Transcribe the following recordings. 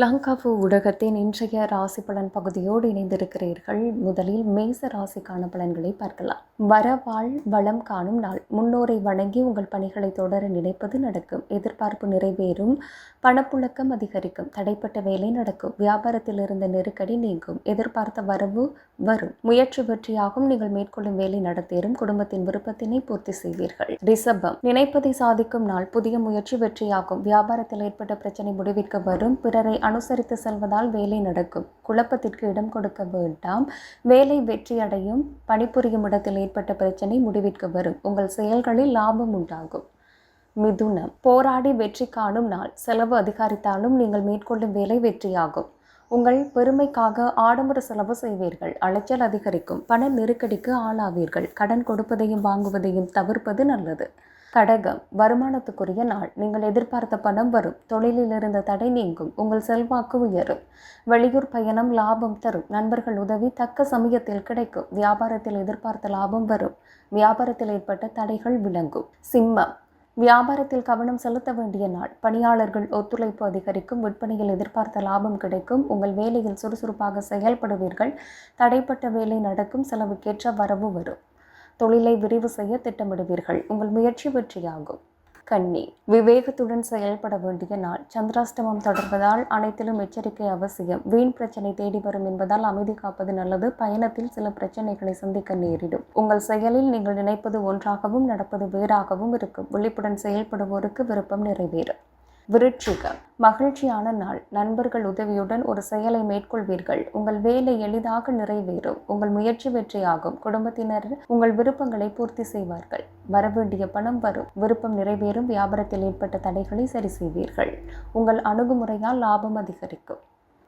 லங்காவு ஊடகத்தின் இன்றைய ராசி பலன் பகுதியோடு இணைந்திருக்கிறீர்கள். முதலில் மேச ராசிக்கான பலன்களை பார்க்கலாம். வரவாள் வளம் காணும் நாள். முன்னோரை வணங்கி உங்கள் பணிகளை தொடர நினைப்பது நடக்கும். எதிர்பார்ப்பு நிறைவேறும். பணப்புழக்கம் அதிகரிக்கும். தடைப்பட்ட வேலை நடக்கும். வியாபாரத்தில் இருந்த நெருக்கடி நீங்கும். எதிர்பார்த்த வரவு வரும். முயற்சி வெற்றியாகும். நீங்கள் மேற்கொள்ளும் வேலை நடத்தேறும் குடும்பத்தின் விருப்பத்தினை பூர்த்தி செய்வீர்கள். ரிசபம் நினைப்பதை சாதிக்கும் நாள். புதிய முயற்சி வெற்றியாகும். வியாபாரத்தில் ஏற்பட்ட பிரச்சனை முடிவிற்கு வரும். பிறரை அனுசரித்து செல்வதால் வேலை நடக்கும். குழப்பத்திற்கு இடம் கொடுக்க வேண்டாம். வேலை வெற்றியடையும். பணிபுரியும் இடத்தில் ஏற்பட்ட பிரச்சனை முடிவிற்கு வரும். உங்கள் செயல்களில் லாபம் உண்டாகும். மிதுனம். போராடி வெற்றி காணும் நாள். செலவு அதிகரித்தாலும் நீங்கள் மேற்கொள்ளும் வேலை வெற்றியாகும். உங்கள் பெருமைக்காக ஆடம்பர செலவு செய்வீர்கள். அலைச்சல் அதிகரிக்கும். பண நெருக்கடிக்கு ஆளாவீர்கள். கடன் கொடுப்பதையும் வாங்குவதையும் தவிர்ப்பது நல்லது. கடகம் வருமானத்துக்குரிய நாள். நீங்கள் எதிர்பார்த்த பணம் வரும். தொழிலில் இருந்த தடை நீங்கும். உங்கள் செல்வாக்கு உயரும். வெளியூர் பயணம் லாபம் தரும். நண்பர்கள் உதவி தக்க சமயத்தில் கிடைக்கும். வியாபாரத்தில் எதிர்பார்த்த லாபம் வரும். வியாபாரத்தில் ஏற்பட்ட தடைகள் விளங்கும். சிம்மம். வியாபாரத்தில் கவனம் செலுத்த வேண்டிய நாள். பணியாளர்கள் ஒத்துழைப்பு அதிகரிக்கும். விற்பனையில் எதிர்பார்த்த லாபம் கிடைக்கும். உங்கள் வேலையில் சுறுசுறுப்பாக செயல்படுவீர்கள். தடைப்பட்ட வேலை நடக்கும். செலவுக்கேற்ற வரவு வரும். தொழிலை விரிவு செய்ய திட்டமிடுவீர்கள். உங்கள் முயற்சி வெற்றியாகும். கன்னி விவேகத்துடன் செயல்பட வேண்டிய நாள். சந்திராஷ்டமம் தொடர்வதால் அனைத்திலும் எச்சரிக்கை அவசியம். வீண் பிரச்சனை தேடி வரும் என்பதால் அமைதி காப்பது நல்லது. பயணத்தில் சில பிரச்சனைகளை சந்திக்க நேரிடும். உங்கள் செயலில் நீங்கள் நினைப்பது ஒன்றாகவும் நடப்பது வேறாகவும் இருக்கும். விழிப்புடன் செயல்படுவோருக்கு விருப்பம் நிறைவேறும். விருட்சிகம் மகிழ்ச்சியான நாள். நண்பர்கள் உதவியுடன் ஒரு செயலை மேற்கொள்வீர்கள். உங்கள் வேலை எளிதாக நிறைவேறும். உங்கள் முயற்சி வெற்றியாகும். குடும்பத்தினர் உங்கள் விருப்பங்களை பூர்த்தி செய்வார்கள். வரவேண்டிய பணம் வரும். விருப்பம் நிறைவேறும். வியாபாரத்தில் ஏற்பட்ட தடைகளை சரி செய்வீர்கள். உங்கள் அணுகுமுறையால் லாபம் அதிகரிக்கும்.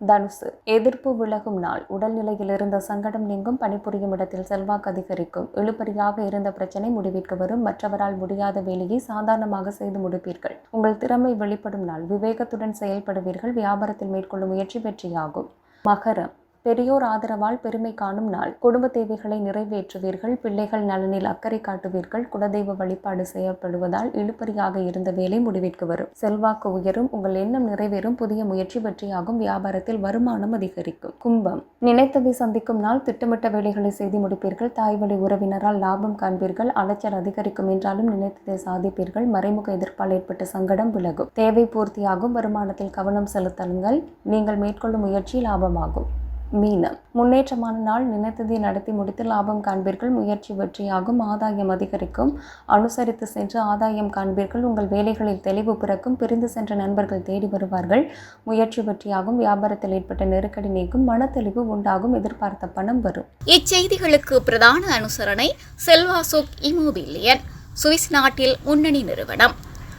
தனுசு. எதிர்ப்பு விலகும் நாள். உடல்நிலையில் இருந்த சங்கடம் நீங்கும் பணிபுரியும் இடத்தில் செல்வாக்கு அதிகரிக்கும். இழுபறியாக இருந்த பிரச்சனை முடிவிற்கு வரும். மற்றவரால் முடியாத வேலையை சாதாரணமாக செய்து முடிப்பீர்கள். உங்கள் திறமை வெளிப்படும் நாள். விவேகத்துடன் செயல்படுவீர்கள். வியாபாரத்தில் மேற்கொள்ளும் முயற்சி வெற்றியாகும். மகரம். பெரியோர் ஆதரவால் பெருமை காணும் நாள். குடும்ப தேவைகளை நிறைவேற்றுவீர்கள். பிள்ளைகள் நலனில் அக்கறை காட்டுவீர்கள். குலதெய்வ வழிபாடு செய்யப்படுவதால் இழுபறியாக இருந்த வேலை முடிவிற்கு வரும். செல்வாக்கு உயரும். உங்கள் எண்ணம் நிறைவேறும். புதிய முயற்சி வெற்றியாகும். வியாபாரத்தில் வருமானம் அதிகரிக்கும். கும்பம். நினைத்ததை சந்திக்கும் நாள். திட்டமிட்ட வேலைகளை செய்து முடிப்பீர்கள். தாய் வழி உறவினரால் லாபம் காண்பீர்கள். அலைச்சல் அதிகரிக்கும் என்றாலும் நினைத்ததை சாதிப்பீர்கள். மறைமுக எதிர்ப்பால் ஏற்பட்ட சங்கடம் விலகும். தேவை பூர்த்தியாகும். வருமானத்தில் கவனம் செலுத்துங்கள் நீங்கள் மேற்கொள்ளும் முயற்சி லாபமாகும். மீனம். முன்னேற்றமான நாள் நினைத்ததை நடத்தி முடித்து லாபம் காண்பீர்கள். முயற்சி வெற்றியாகும். ஆதாயம் அதிகரிக்கும். அனுசரித்து சென்று ஆதாயம் காண்பீர்கள். உங்கள் வேலைகளில் தெளிவு பிறக்கும். பிரிந்து சென்ற நண்பர்கள் தேடி வருவார்கள். முயற்சி வெற்றியாகும். வியாபாரத்தில் ஏற்பட்ட நெருக்கடி நீக்கும் மனத்தெளிவு உண்டாகும். எதிர்பார்த்த பணம் வரும். இச்செய்திகளுக்கு பிரதான அனுசரணை செல்வாசோக் இமோபிலியன் சுவிஸ் நாட்டில் முன்னணி நிறுவனம்.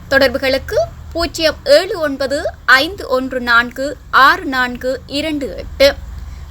தொடர்புகளுக்கு பூஜ்ஜியம் ஏழு ஒன்பது ஐந்து ஒன்று நான்கு ஆறு நான்கு இரண்டு எட்டு.